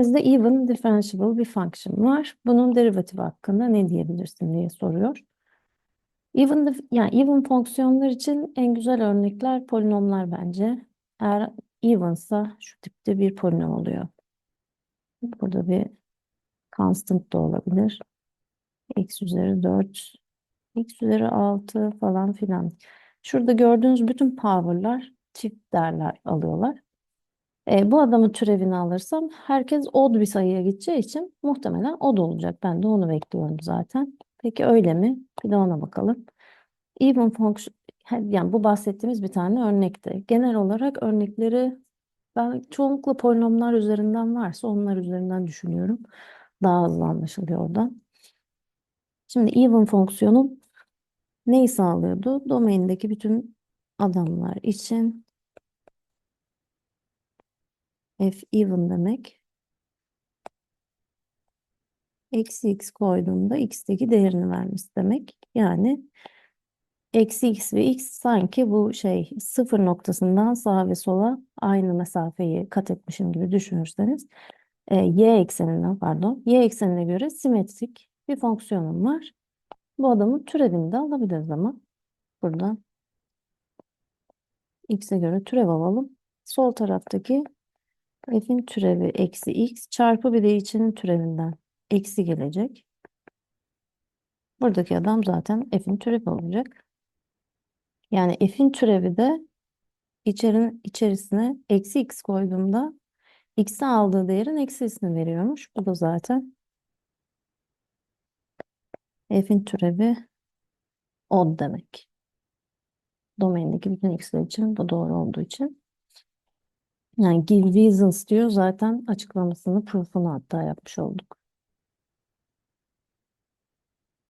Elimizde even differentiable bir function var. Bunun derivatifi hakkında ne diyebilirsin diye soruyor. Even yani even fonksiyonlar için en güzel örnekler polinomlar bence. Eğer even'sa şu tipte bir polinom oluyor. Burada bir constant da olabilir. x üzeri 4, x üzeri 6 falan filan. Şurada gördüğünüz bütün power'lar çift değerler alıyorlar. E, bu adamın türevini alırsam herkes odd bir sayıya gideceği için muhtemelen odd olacak. Ben de onu bekliyorum zaten. Peki öyle mi? Bir de ona bakalım. Even fonksiyon yani bu bahsettiğimiz bir tane örnekti. Genel olarak örnekleri ben çoğunlukla polinomlar üzerinden varsa onlar üzerinden düşünüyorum. Daha hızlı anlaşılıyor oradan. Şimdi even fonksiyonu neyi sağlıyordu? Domaindeki bütün adamlar için f even demek eksi x koyduğumda x'teki değerini vermesi demek. Yani eksi x ve x sanki bu şey sıfır noktasından sağa ve sola aynı mesafeyi kat etmişim gibi düşünürseniz e, y ekseninden pardon y eksenine göre simetrik bir fonksiyonum var. Bu adamın türevini de alabiliriz ama buradan x'e göre türev alalım. Sol taraftaki f'in türevi eksi x çarpı bir de içinin türevinden eksi gelecek. Buradaki adam zaten f'in türevi olacak. Yani f'in türevi de içerin, içerisine eksi x koyduğumda x'e aldığı değerin eksisini veriyormuş. Bu da zaten f'in türevi odd demek. Domaindeki bütün x'ler için bu doğru olduğu için. Yani give reasons diyor zaten açıklamasını, proof'unu hatta yapmış olduk.